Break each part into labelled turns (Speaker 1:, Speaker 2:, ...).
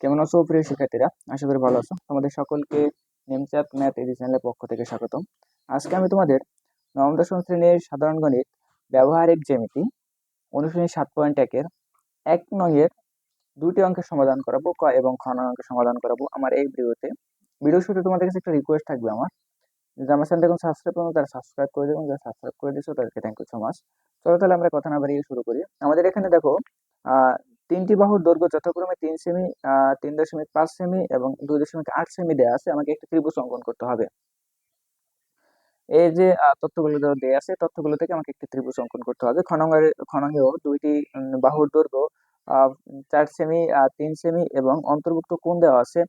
Speaker 1: কেমন আছো প্রিয় শিক্ষার্থীরা? আশা করি ভালো আছো। তোমাদের সকলকে নেমচাঁদ ম্যাথ এই চ্যানেলের পক্ষ থেকে স্বাগতম। আজকে আমি তোমাদের নবম, দশম শ্রেণির সাধারণ গণিত ব্যবহারিক জ্যামিতি অনুশ্রেণী সাত পয়েন্ট একের এক নয়ের দুটি অঙ্কের সমাধান করাবো, ক এবং খ নং অঙ্কের সমাধান করাবো আমার এই ভিডিওতে। ভিডিও শুরুতে তোমাদের কাছে একটা রিকোয়েস্ট থাকবে আমার, যে আমার চ্যানেলটা এখন সাবস্ক্রাইব করুন তারা সাবস্ক্রাইব করে দেবেন যারা সাবস্ক্রাইব করে দিয়েছ তাদেরকে থ্যাংক ইউ সো মাচ চলো তাহলে আমরা কথা না বাড়িয়ে শুরু করি। আমাদের এখানে দেখো তিনটি বাহুর দৈর্ঘ্য যথাক্রমে তিন সেমি তিন দশমিক পাঁচ সেমি এবং দুই দশমিক আট সেমি দেওয়া আছে। আমাকে একটি ত্রিভুজ অঙ্কন করতে হবে। এই যে তথ্যগুলো দেওয়া আছে, তথ্যগুলো থেকে আমাকে একটি ত্রিভুজ অঙ্কন করতে হবে। খনঙ্গের খনঙ্গেও দুইটি বাহুর দৈর্ঘ্য চার সেমি তিন সেমি এবং অন্তর্ভুক্ত কোণ দেওয়া আছে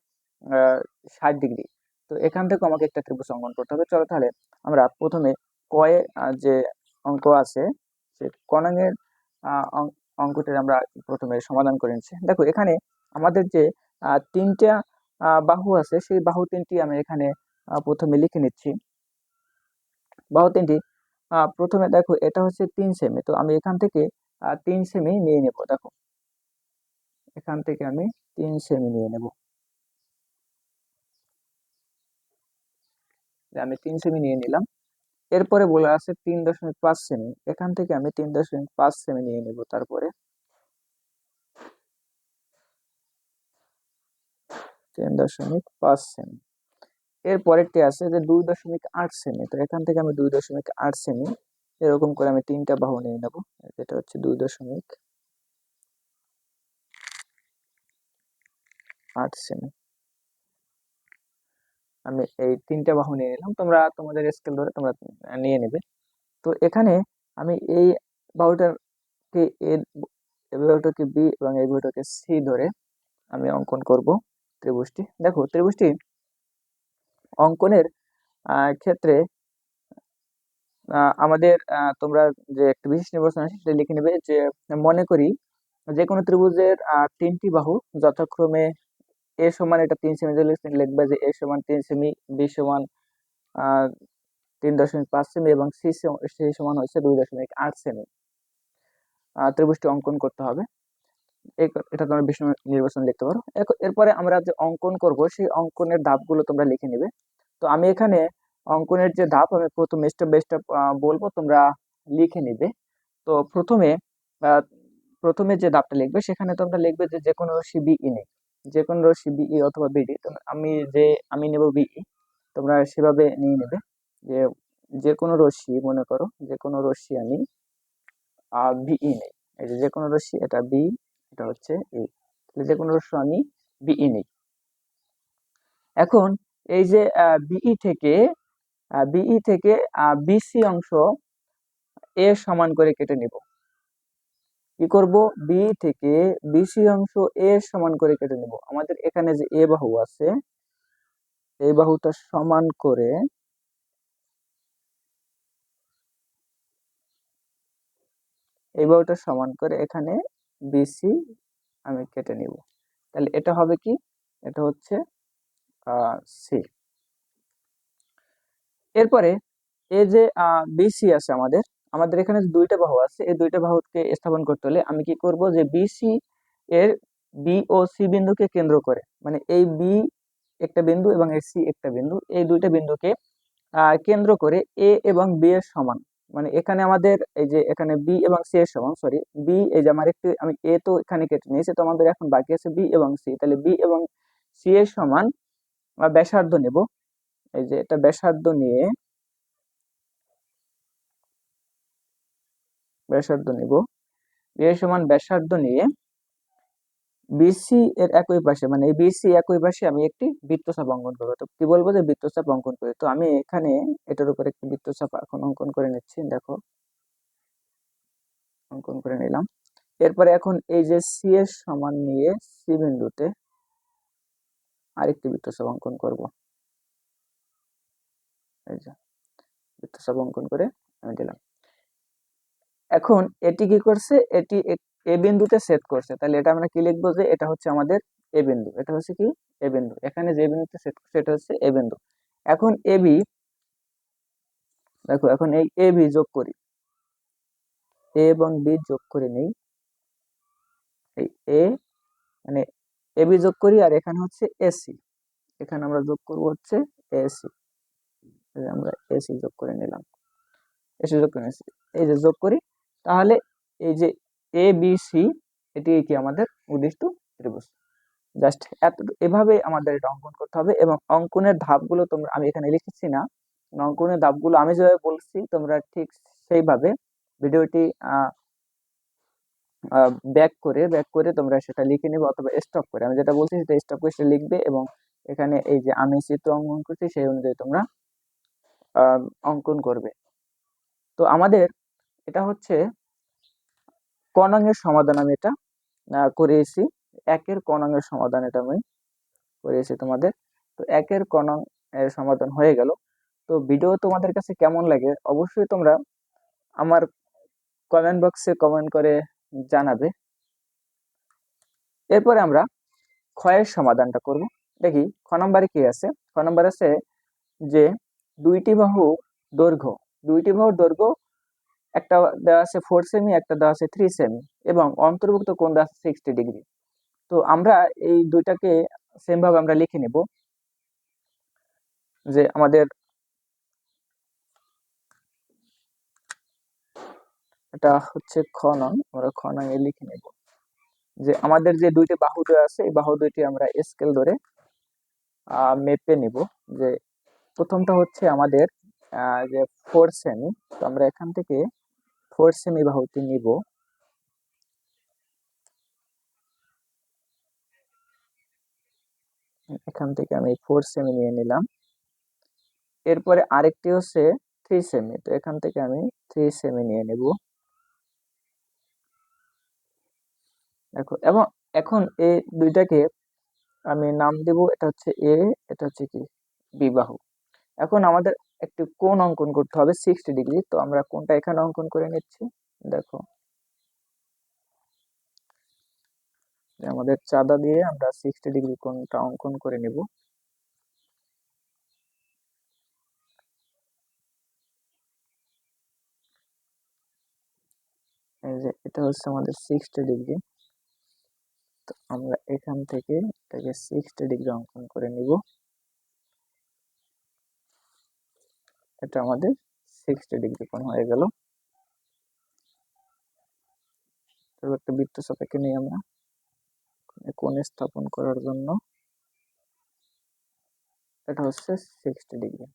Speaker 1: ষাট ডিগ্রি। তো এখান থেকে আমাকে একটা ত্রিভুজ অঙ্কন করতে হবে। চলো তাহলে আমরা প্রথমে কয়ে যে অঙ্ক আছে, সে কনাঙ্গের অঙ্কটির আমরা প্রথমে সমাধান করে নিচ্ছি। দেখো, এখানে আমাদের যে তিনটা বাহু আছে, সেই বাহু তিনটি আমি এখানে প্রথমে লিখে নিচ্ছি। বাহু তিনটি প্রথমে দেখো, এটা হচ্ছে তিন সেমি। তো আমি এখান থেকে তিন সেমি নিয়ে নেব, দেখো। এখান থেকে আমি তিন সেমি নিয়ে নেব। আমি তিন সেমি নিয়ে নিলাম। এরপরে বলে আছে তিন দশমিক পাঁচ সেমি এখান থেকে আমি তিন দশমিক পাঁচ সেমি নিয়ে নেব তারপরে। তিন দশমিক পাঁচ সেমি এর পরেরটি আছে যে দুই দশমিক আট সেমি তো এখান থেকে আমি দুই দশমিক আট সেমি এরকম করে আমি তিনটা বাহু নিয়ে নেব, যেটা হচ্ছে দুই দশমিক আট সেমি আমি এই তিনটা বাহু নিয়ে নিলাম তোমরা তোমাদের স্কেল ধরে তোমরা নিয়ে নেবে। তো এখানে আমি এই বাহুটাকে এ বাহুটাকে বি এবং এই বাহুটাকে সি ধরে আমি অঙ্কন করব ত্রিভুজটি। দেখো, ত্রিভুজটি অঙ্কনের ক্ষেত্রে আমাদের তোমরা যে একটা বিশেষ নির্বাচন আছে সেটা লিখে নেবে যে মনে করি যে কোনো ত্রিভুজের তিনটি বাহু যথাক্রমে এ সমান এটা তিন সেমি লিখবে যে এ সমান তিন সেমি, বি সমান তিন দশমিক পাঁচ সেমি এবং সি সি সমান হচ্ছে দুই দশমিক আট সেমি। ত্রিভুজটি অঙ্কন করতে হবে। এটা তোমরা বিষয় নির্বাচন লিখতে পারো। এরপরে আমরা যে অঙ্কন করব, সেই অঙ্কনের ধাপগুলো তোমরা লিখে নেবে। তো আমি এখানে অঙ্কনের যে ধাপ, আমি প্রথম স্টেপ বাই স্টেপ বলব, তোমরা লিখে নিবে। তো প্রথমে প্রথমে যে ধাপটা লিখবে, সেখানে তোমরা লিখবে যে যে কোনো বিই নেই যে কোনো রশ্মি বিই অথবা বিডি আমি যে আমি নেব বিই তোমরা সেভাবে নিয়ে নেবে যে যে কোনো রশ্মি, মনে করো যে কোনো রশ্মি আমি বিই নেই। এই যে যে কোনো রশ্মি, এটা বি এটা হচ্ছে এ তাহলে যে কোনো রশ্মি আমি বিই নেই। এখন এই যে বিই থেকে বিই থেকে বিসি অংশ এ সমান করে কেটে নেব। কি করব? বি থেকে বিসি অংশ এ সমান করে কেটে নেব। আমাদের এখানে যে এ বাহু আছে, এই বাহুটা সমান করে এই বাহুটা সমান করে এখানে বিসি আমি কেটে নিব। তাহলে এটা হবে কি? এটা হচ্ছে সি এরপরে এ যে বিসি আছে আমাদের আমাদের এখানে দুইটা বাহু আছে, এই দুইটা বাহুকে স্থাপন করতে হলে আমি কি করব যে বিসি এর বি ও সি বিন্দুকে কেন্দ্র করে মানে এই বি একটা বিন্দু এবং এই সি একটা বিন্দু, এই দুইটা বিন্দুকে কেন্দ্র করে এ এবং বি এর সমান মানে এখানে আমাদের এই যে এখানে বি এবং সি এর সমান সরি বি এই যে আমার একটি, আমি এ তো এখানে কেটে নিয়েছি, তো আমাদের এখন বাকি আছে বি এবং সি তাহলে বি এবং সি এর সমান ব্যাসার্ধ নেব, এই যে এটা ব্যাসার্ধ নিয়ে ব্যাসার্ধ নিব। এর সমান ব্যাসার্ধ নিয়ে বিসি এর একই পাশে মানে এই বিসি একই পাশে আমি একটি বৃত্তচাপ অঙ্কন করব। তো কি বলব যে বৃত্তচাপ অঙ্কন করি? তো আমি এখানে এটার উপর একটি বৃত্তচাপ এখন অঙ্কন করে নিচ্ছি, দেখো। অঙ্কন করে নিলাম। এরপরে এখন এই যে সি এর সমান নিয়ে সি বিন্দুতে আরেকটি বৃত্তচাপ অঙ্কন করব। এই যে বৃত্তচাপ অঙ্কন করে আমি দিলাম। এখন এটি কি করছে? এটি এ বিন্দুতে সেট করছে। তাহলে এটা আমরা কি লিখব যে এটা হচ্ছে আমাদের এ বিন্দু। এটা হচ্ছে কি? এ বিন্দু। এখানে যে বিন্দুতে সেট করছে এটা হচ্ছে এ বিন্দু। এখন এ বি, দেখো এখন এই এ বি যোগ করি। এ এবং বি যোগ করে নেই। এই এ মানে এ বি যোগ করি আর এখানে হচ্ছে এসি এখানে আমরা যোগ করব হচ্ছে এসি আমরা এসি যোগ করে নিলাম। এসি যোগ করে নিচ্ছি এই যে যোগ করি তাহলে এই যে এ বি সি এটি কি আমাদের উদ্দিষ্ট ত্রিভুজ। জাস্ট এত এভাবে আমাদের এটা অঙ্কন করতে হবে এবং অঙ্কনের ধাপগুলো তোমরা, আমি এখানে লিখেছি না অঙ্কনের ধাপগুলো আমি যেভাবে বলছি, তোমরা ঠিক সেইভাবে ভিডিওটি ব্যাক করে ব্যাক করে তোমরা সেটা লিখে নেবে অথবা স্টপ করে। আমি যেটা বলছি সেটা স্টপ করে সেটা লিখবে এবং এখানে এই যে আমি চিত্র অঙ্কন করছি সেই অনুযায়ী তোমরা অঙ্কন করবে। তো আমাদের এটা হচ্ছে কনাঙ্গের সমাধান আমি এটা করিয়েছি। একের কনাঙ্গের সমাধান এটা আমি করিয়েছি তোমাদের। তো একের কনাং এর সমাধান হয়ে গেল। তো ভিডিও তোমাদের কাছে কেমন লাগে অবশ্যই তোমরা আমার কমেন্ট বক্সে কমেন্ট করে জানাবে। এরপরে আমরা ক্ষয়ের সমাধানটা করব। দেখি খ নম্বরে কি আছে? খ নম্বর আছে যে দুইটি বাহু দৈর্ঘ্য, দুইটি বাহুর দৈর্ঘ্য একটা দেওয়া আছে ফোর সেমি একটা দেওয়া আছে থ্রি সেমি এবং অন্তর্ভুক্ত কোণ দেওয়া আছে সিক্সটি ডিগ্রি তো আমরা এই দুইটাকে সেম ভাবে আমরা লিখে নেব যে আমাদের এটা হচ্ছে খ নং, আমরা খ নং এ লিখে নেব যে আমাদের যে দুইটি বাহু দেওয়া আছে, এই বাহু দুইটি আমরা স্কেল ধরে মেপে নিব যে প্রথমটা হচ্ছে আমাদের যে ফোর সেমি তো আমরা এখান থেকে ফোর সেমি বাহুটি নিব এখান থেকে আমি ফোর সেমি নিয়ে নিলাম। এরপরে আরেকটি হচ্ছে থ্রি সেমি তো এখান থেকে আমি থ্রি সেমি নিয়ে নেব। দেখো, এবং এখন এই দুইটাকে আমি নাম দেব, এটা হচ্ছে এ এটা হচ্ছে কি? বিবাহ। এখন আমাদের একটি কোন অঙ্কন করতে হবে সিক্সটি ডিগ্রি তো আমরা কোনটা এখানে অঙ্কন করে নিচ্ছি, দেখো। আমাদের চাঁদা দিয়ে আমরা সিক্সটি ডিগ্রি কোনটা অঙ্কন করে নেব। এই যে এটা হচ্ছে আমাদের সিক্সটি ডিগ্রি তো আমরা এখান থেকে এটাকে সিক্সটি ডিগ্রি অঙ্কন করে নিব। এটা আমাদের সিক্সটি ডিগ্রি কোণ হয়ে গেল। তারপর একটা বৃত্ত সাপেক্ষে নিয়ে আমরা। কোণ স্থাপন করার জন্য। এটা হচ্ছে সিক্সটি ডিগ্রি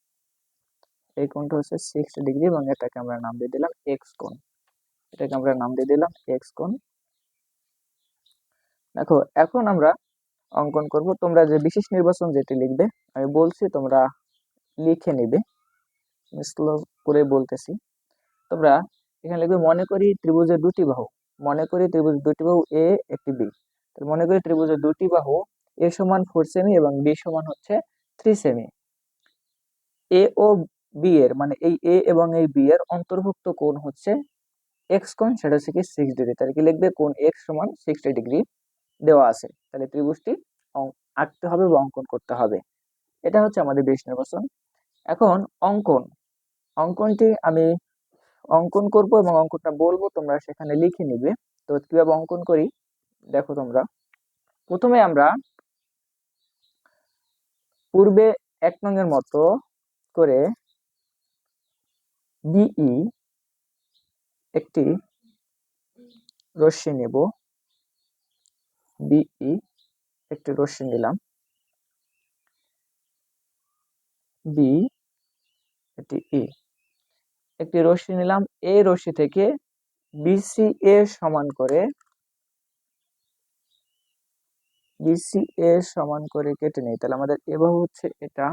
Speaker 1: এই কোণটা হচ্ছে সিক্সটি ডিগ্রি এবং এটাকে আমরা নাম দিয়ে দিলাম এক্স কোণ। এটাকে আমরা নাম দিয়ে দিলাম এক্স কোণ। দেখো, এখন আমরা অঙ্কন করব। তোমরা যে বিশেষ নির্বাচন যেটি লিখবে, আমি বলছি তোমরা লিখে নিবে। স্লো করে বলতেছি। তোমরা এখানে লিখবে, মনে করি ত্রিভুজের দুটি বাহু। মনে করি ত্রিভুজের দুটি বাহু এ একটি বি মনে করি ত্রিভুজের দুটি বাহু এ সমান ফোর সেমি এবং বি সমান হচ্ছে থ্রি সেমি এ ও বি এর মানে এই এ এবং এই বি এর অন্তর্ভুক্ত কোণ হচ্ছে এক্স কোণ, সেটা হচ্ছে কি সিক্স ডিগ্রি তাহলে কি লিখবে? কোণ এক্স সমান সিক্সটি ডিগ্রি দেওয়া আছে। তাহলে ত্রিভুজটি আঁকতে হবে বা অঙ্কন করতে হবে। এটা হচ্ছে আমাদের বেশ নির্বাচন এখন অঙ্কন অঙ্কনটি আমি অঙ্কন করব এবং অঙ্কনটা বলব, তোমরা সেখানে লিখে নিবে। তো কীভাবে অঙ্কন করি? দেখো তোমরা। প্রথমে আমরা পূর্বে এক নঙের মতো করে বিই একটি রশ্মি নেব। বিই একটি রশ্মি নিলাম। বি এটি ই একটি রশ্মি নিলাম। এই রশ্মি থেকে বিসি এ সমান করে বিসি এ সমান করে কেটে নেই। তাহলে আমাদের এ বাহু হচ্ছে এটা।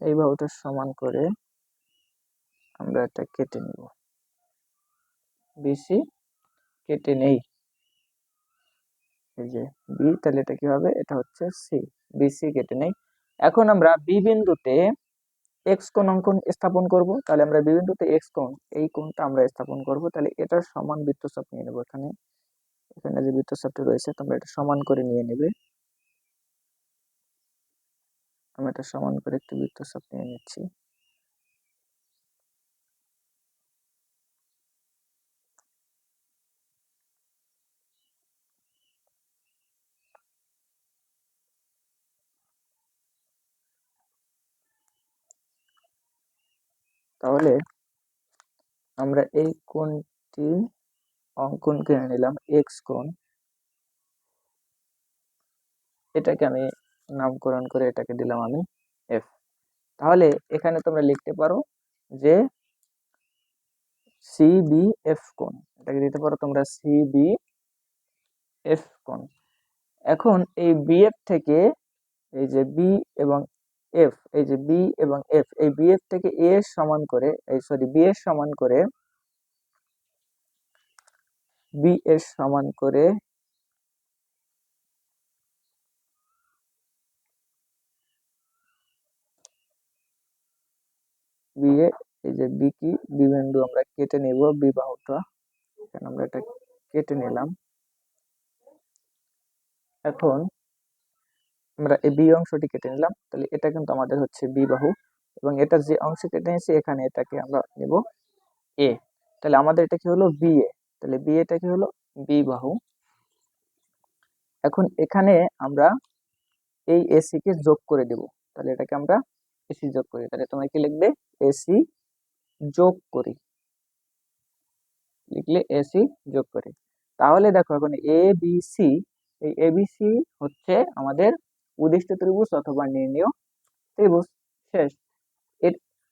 Speaker 1: এই বাহুটা সমান করে আমরা এটা কেটে নিব। বিসি কেটে নেই। এই যে বি, তাহলে এটা কি হবে? এটা হচ্ছে সি। বিসি কেটে নেই। এখন আমরা বি বিন্দুতে এক্স কোণ অঙ্কন স্থাপন করব, তাহলে আমরা বিবিন্দুতে এক্স কোণ, এই কোণটা আমরা স্থাপন করব, তাহলে এটার সমান বৃত্তচাপ নিয়ে নেব এখানে। এখানে যে বৃত্তচাপটি রয়েছে, তোমরা এটা সমান করে নিয়ে নেবে। আমরা এটা সমান করে একটি বৃত্তচাপ নিয়ে নিচ্ছি। তাহলে আমরা এই কোণটি অঙ্কন করে নিলাম এক্স কোণ। এটাকে আমি নামকরণ করে এটাকে দিলাম আমি এফ তাহলে এখানে তোমরা লিখতে পারো যে সি বি এফ কোণ। এটাকে দিতে পারো তোমরা সি বি এফ কোণ। এখন এই বি এফ থেকে এই যে বি এবং এফ এই যে বি এবং এফ এই বি এফ থেকে এ সমান করে, এই সরি বি এর সমান করে বি এর সমান করে বি এ, এই যে বি কি? বি বিন্দু আমরা কেটে নেব বি বাহুটা। এখানে আমরা এটা কেটে নিলাম। এখন আমরা এই বি অংশটি কেটে নিলাম, তাহলে এটা কিন্তু আমাদের হচ্ছে বি বাহু এবং এটা যে অংশ কেটে নিয়েছি, এখানে এটাকে আমরা নেব এ তাহলে আমাদের এটা কি হলো? বি এ তাহলে বি এটা কি হলো? বি বাহু। এখন এখানে আমরা এই এসি কে যোগ করে দেব। তাহলে এটাকে আমরা এসি যোগ করি। তাহলে তোমরা কি লিখবে? এসি যোগ করি। লিখলে এসি যোগ করি। তাহলে দেখো, এখন এ বি সি এই এ বি সি হচ্ছে আমাদের উদিষ্ট ত্রিভুজ অথবা নির্ণীয়, ত্রিভুজ, শেষ।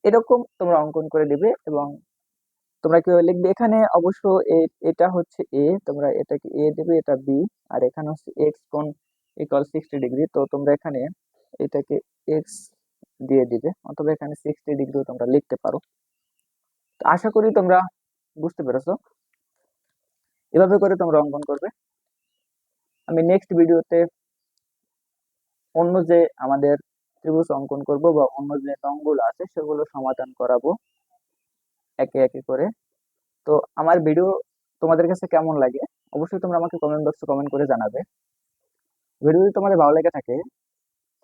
Speaker 1: এরকম তোমরা অঙ্কন করে দিবে এবং তোমরা কীভাবে লিখবে? এখানে অবশ্য এটা হচ্ছে এ তোমরা এটাকে এ দেবে, এটা বি আর এখানে হচ্ছে এক্স কোণ ইকুয়াল সিক্সটি ডিগ্রি তো তোমরা এখানে এটাকে এক্স দিয়ে দিবে, অথবা এখানে সিক্সটি ডিগ্রিও তোমরা লিখতে পারো। তো আশা করি তোমরা বুঝতে পেরেছ। এভাবে করে তোমরা অঙ্কন করবে। আমি নেক্সট ভিডিওতে অন্য যে আমাদের ত্রিভুজ অঙ্কন করব বা অন্য যে রঙগুলো আছে, সেগুলো সমাধান করাবো একে একে করে। তো আমার ভিডিও তোমাদের কাছে কেমন লাগে, অবশ্যই তোমরা আমাকে কমেন্ট বক্সে কমেন্ট করে জানাবে। ভিডিও যদি তোমাদের ভালো লেগে থাকে,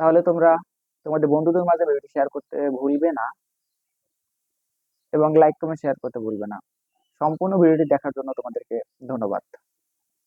Speaker 1: তাহলে তোমরা তোমাদের বন্ধুদের মাঝে ভিডিওটি শেয়ার করতে ভুলবে না এবং লাইক কমেন্ট শেয়ার করতে ভুলবে না। সম্পূর্ণ ভিডিওটি দেখার জন্য তোমাদেরকে ধন্যবাদ।